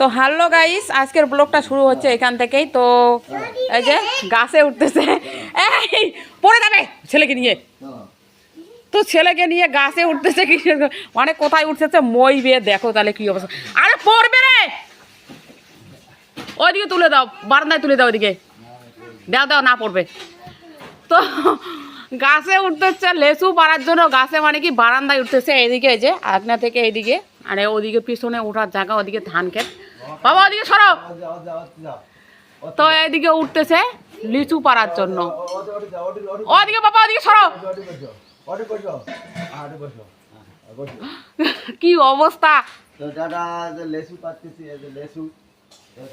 তো hello guys আজকের ব্লগটা শুরু হচ্ছে এখান থেকেই। তো এই যে গাছে উঠতেছে। এই পড়ে যাবে ছেলেকে নিয়ে। তো ছেলেকে নিয়ে গাছে উঠতেছে কি মানে কোথায় উঠতেছে মই বিয়ে দেখো তাহলে কি অবস্থা। আরে পড়বে রে! ওইদিকে তুলে দাও বারান্দায় তুলে দাও ওইদিকে। দাও দাও না পড়বে। তো গাছে উঠতেছে লেচু পাড়ার জন্য গাছে মানে কি বারান্দায় উঠতেছে এইদিকে এই যে আগনা থেকে এইদিকে। আর ওদিকে পিছনে ওঠার জায়গা, ওদিকে ধান ক্ষেত বাবা, ওদিকে সরো। তো এদিকে উঠতেছে লিচু পাড়ার জন্য। ওদিকে বাবা, ওদিকে সরো। কি অবস্থা?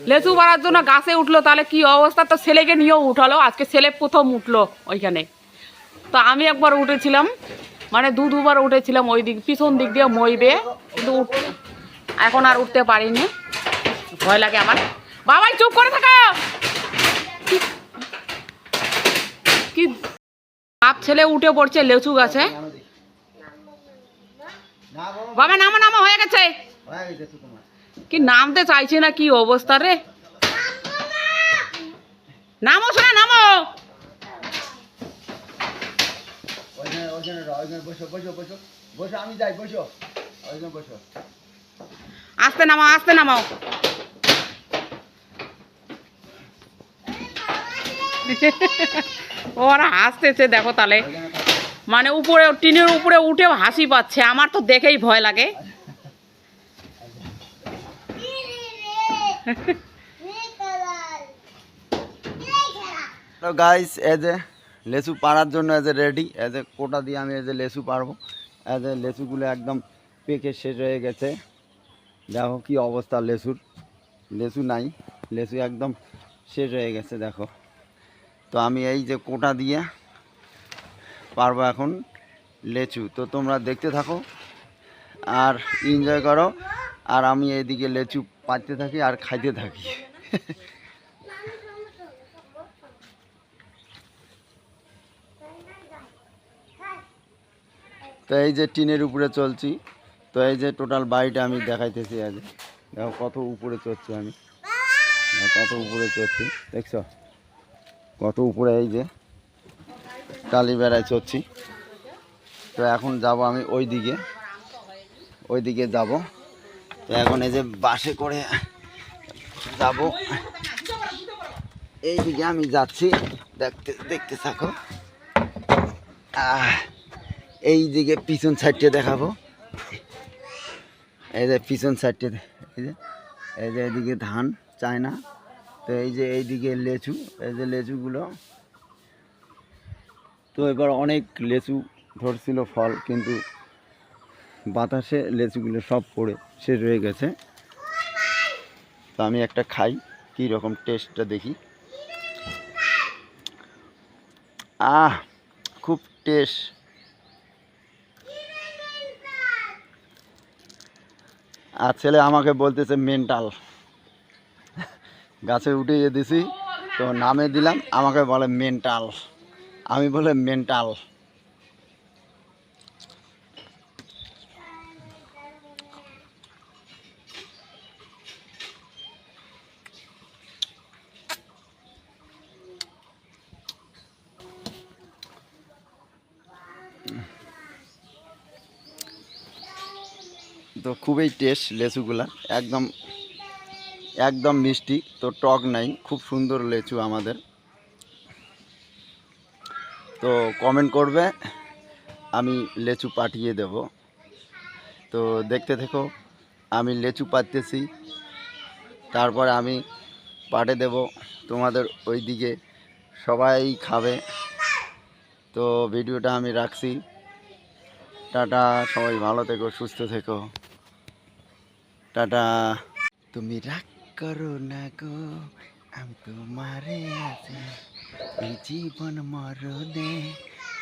লেচু পাড়ার জন্য গাছে উঠল, তাহলে কি অবস্থা? তো ছেলেকে নিয়েও উঠালো। আজকে ছেলে প্রথম উঠল ওইখানে। তো আমি একবার উঠেছিলাম মানে দু দুবার উঠেছিলাম ওই দিক, পিছন দিক দিয়ে মইবে। কিন্তু এখন আর উঠতে পারিনি। ভয় লাগে আমার। বাবাই, চুপ করে থাকা। কি বাপ ছেলে উঠে পড়ছে, লেচু গাছে। বাবা, নামো নামো, হয়ে গেছে। কি নামতে চাইছে না, কি অবস্থা রে? নামো, শোনা, নামো। আমি যাই বসো বসো। আস্তে নামাও আস্তে নামাও। ওরা হাসতেছে, দেখো তাহলে মানে উপরে, টিনের উপরে উঠে হাসি পাচ্ছে, আমার তো দেখেই ভয় লাগে। গাইস এজ এ লেচু পাড়ার জন্য as a ready as a quota দিয়ে আমি এজ এ লেচু পারব এজ এ লেচুগুলো একদম পেকে শেষ হয়ে গেছে। দেখো কি অবস্থা লেচুর লেচু নাই লেচু একদম শেষ হয়ে গেছে, দেখো। তো আমি এই যে কোটা দিয়ে পারব এখন লেচু। তো তোমরা দেখতে থাকো আর এনজয় করো। আর আমি এইদিকে লেচু পাড়তে থাকি আর খাইতে থাকি। তো এই যে টিনের উপরে চলছি। তো এই যে টোটাল বাড়িটা আমি দেখাইতেছি আজ। দেখো কত উপরে চড়ছি আমি। কত উপরে চড়ছি, দেখছ? কত উপরে এই যে টালি বেড়ায় চড়ছি। তো এখন যাব আমি ওই দিকে ওই দিকে যাব। তো এখন এই যে বাসে করে যাব। এই দিকে আমি যাচ্ছি, দেখতে দেখতে থাকো। এই দিকে পিছন সাইডটা দেখাবো। এই যে পিছন সাইডটা, এই যে এই যে এদিকে ধান, চায়না, তো এই যে এইদিকে লেচু, এই যে লেচুগুলো। তো এবার অনেক লেচু ধরছিল ফল, কিন্তু বাতাসে লেচুগুলো সব পড়ে শেষ হয়ে গেছে। তো আমি একটা খাই, কী রকম টেস্টটা দেখি। আহ, খুব টেস্ট। আর ছেলে আমাকে বলতেছে মেন্টাল। গাছে উঠিয়ে দিছি, তো নামে দিলাম, আমাকে বলে মেন্টাল। আমি বলে মেন্টাল। তো খুবই টেস্ট লেচুগুলা। একদম একদম মিষ্টি, তো টক নাই, খুব সুন্দর লেচু আমাদের। তো কমেন্ট করবে, আমি লেচু পাঠিয়ে দেব। তো দেখতে থেকো, আমি লেচু পাততেছি তারপরে আমি পাঠে দেব, তোমাদের ওই দিকে সবাই খাবে। তো ভিডিওটা আমি রাখছি। টাটা, সবাই ভালো থেকো, সুস্থ থেকো। টাটা। তুমি রাগ করো না গো, আমি তোমারে আছি এই জীবন মরণে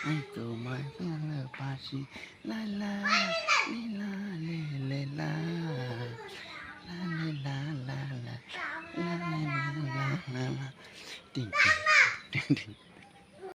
আমি তোমায় ভালোবাসি, লা লা লি লা লে লে লা